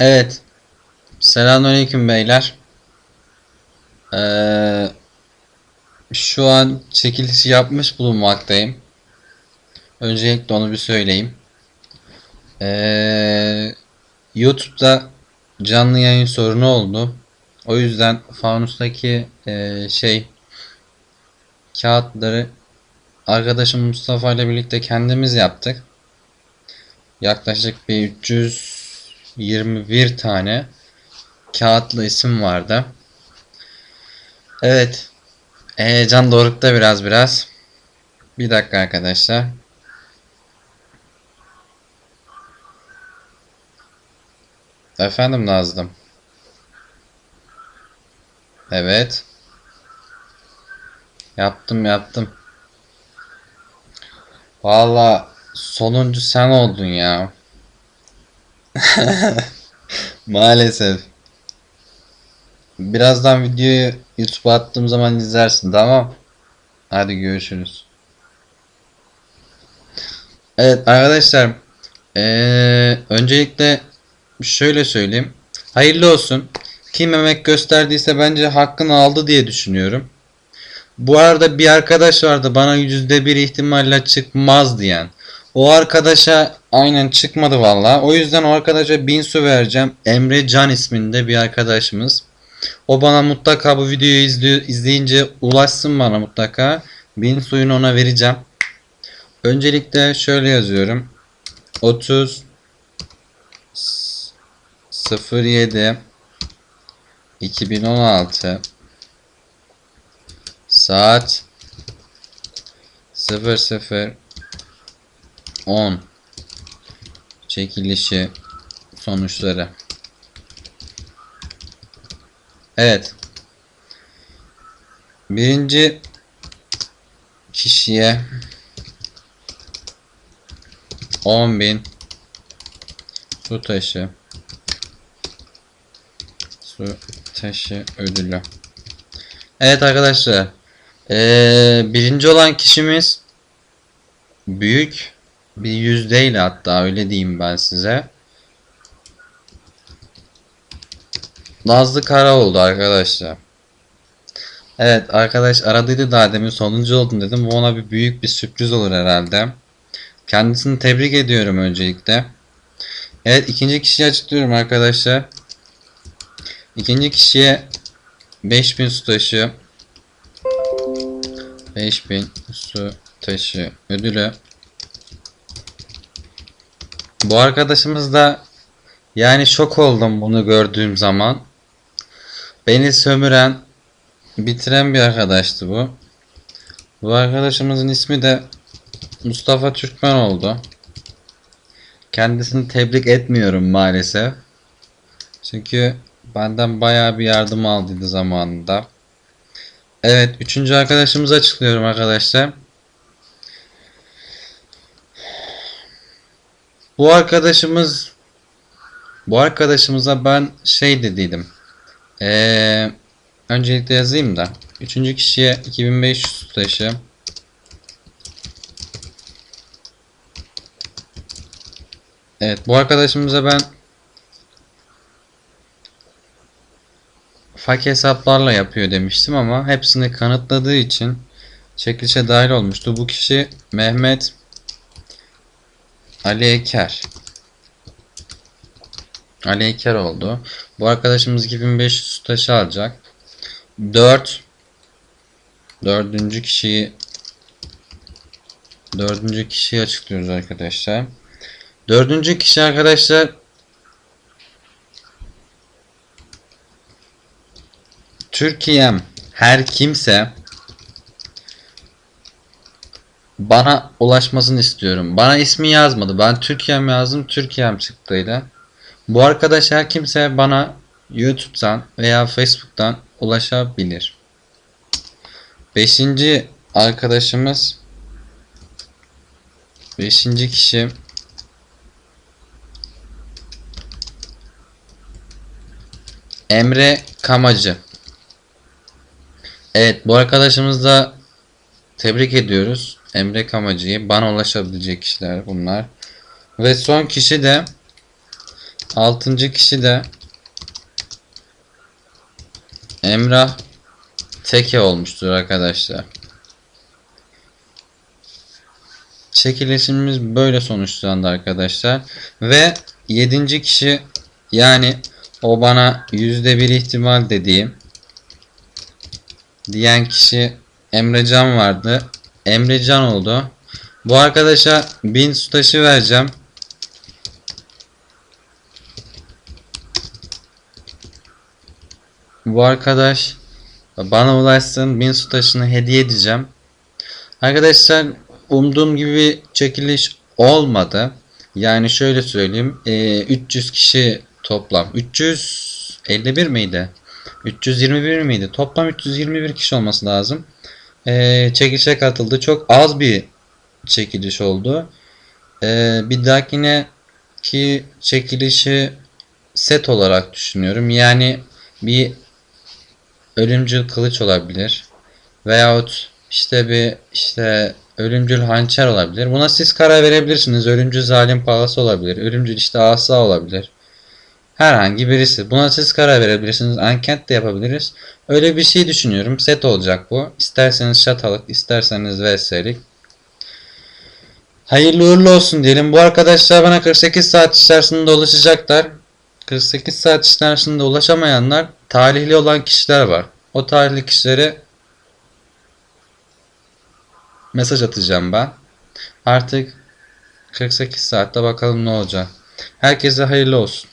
Evet. Selamünaleyküm beyler. Ee, şu an çekilişi yapmış bulunmaktayım. Öncelikle onu bir söyleyeyim. Ee, YouTube'da canlı yayın sorunu oldu. O yüzden fanustaki ee, şey kağıtları arkadaşım Mustafa ile birlikte kendimiz yaptık. Yaklaşık bir 321 tane kağıtlı isim vardı. Evet. Heyecan dorukta biraz biraz. Bir dakika arkadaşlar. Efendim Nazlım. Evet. Yaptım yaptım. Valla sonuncu sen oldun ya. Maalesef. Birazdan videoyu YouTube'a attığım zaman izlersin tamam. Hadi görüşürüz. Evet arkadaşlar. Ee, öncelikle şöyle söyleyeyim. Hayırlı olsun. Kim emek gösterdiyse bence hakkını aldı diye düşünüyorum. Bu arada bir arkadaş vardı bana yüzde bir ihtimalle çıkmaz diyen. O arkadaşa aynen çıkmadı valla. O yüzden o arkadaşa bin su vereceğim. Emre Can isminde bir arkadaşımız. O bana mutlaka bu videoyu izleyince ulaşsın bana mutlaka. Bin suyunu ona vereceğim. Öncelikle şöyle yazıyorum. 30 07 2016 Saat 00 10 Çekilişi sonuçları. Evet. Birinci kişiye 10.000 su taşı. Su taşı ödülü. Evet arkadaşlar. Ee, birinci olan kişimiz büyük bir yüzdeyle hatta öyle diyeyim ben size. Nazlı Kara oldu arkadaşlar. Evet arkadaş aradıydı daha demin sonuncu oldum dedim. Bu ona bir büyük bir sürpriz olur herhalde. Kendisini tebrik ediyorum öncelikle. Evet ikinci kişiyi açıklıyorum arkadaşlar. İkinci kişiye 5000 su taşı 5000 su taşı ödülü. Bu arkadaşımız da yani şok oldum bunu gördüğüm zaman. Beni sömüren, bitiren bir arkadaştı bu. Bu arkadaşımızın ismi de Mustafa Türkmen oldu. Kendisini tebrik etmiyorum maalesef. Çünkü benden bayağı bir yardım aldıydı zamanında. Evet, üçüncü arkadaşımızı açıklıyorum arkadaşlar. Bu arkadaşımız bu arkadaşımıza ben şey dediydim. Ee, öncelikle yazayım da. Üçüncü kişiye 2500 taşı. Evet bu arkadaşımıza ben fak hesaplarla yapıyor demiştim ama hepsini kanıtladığı için çekilişe dahil olmuştu. Bu kişi Mehmet Ali Eker. Ali Eker oldu. Bu arkadaşımız 2500 taşı alacak. 4 Dördüncü kişiyi Dördüncü kişiyi açıklıyoruz arkadaşlar. Dördüncü kişi arkadaşlar Türkiye'm her kimse bana ulaşmasını istiyorum. Bana ismi yazmadı. Ben Türkiye'm yazdım. Türkiye'm çıktıydı. Bu arkadaş her kimse bana YouTube'dan veya Facebook'tan ulaşabilir. Beşinci arkadaşımız Beşinci kişi Emre Kamacı. Evet bu arkadaşımız da tebrik ediyoruz. Emre Kamacı'yı. Bana ulaşabilecek kişiler bunlar. Ve son kişi de Altıncı kişi de Emrah Teke olmuştur arkadaşlar. Çekilişimiz böyle sonuçlandı arkadaşlar. Ve yedinci kişi yani o bana yüzde bir ihtimal dediğim diyen kişi Emrecan vardı. Emrecan oldu. Bu arkadaşa 1000 su taşı vereceğim. Bu arkadaş bana ulaşsın 1000 su taşını hediye edeceğim. Arkadaşlar umduğum gibi çekiliş olmadı. Yani şöyle söyleyeyim. eee, 300 kişi toplam. 351 miydi? 321 miydi? Toplam 321 kişi olması lazım. Eee çekilişe katıldı. Çok az bir çekiliş oldu. Eee, bir dahakine ki çekilişi set olarak düşünüyorum. Yani bir ölümcül kılıç olabilir. Veyahut işte bir işte ölümcül hançer olabilir. Buna siz karar verebilirsiniz. Ölümcül zalim palası olabilir. Ölümcül işte asa olabilir. Herhangi birisi. Buna siz karar verebilirsiniz. Anket de yapabiliriz. Öyle bir şey düşünüyorum. Set olacak bu. İsterseniz şatalık, isterseniz VS'lik. Hayırlı uğurlu olsun diyelim. Bu arkadaşlar bana 48 saat içerisinde ulaşacaklar. 48 saat içerisinde ulaşamayanlar talihli olan kişiler var. O talihli kişilere mesaj atacağım ben. Artık 48 saatte bakalım ne olacak. Herkese hayırlı olsun.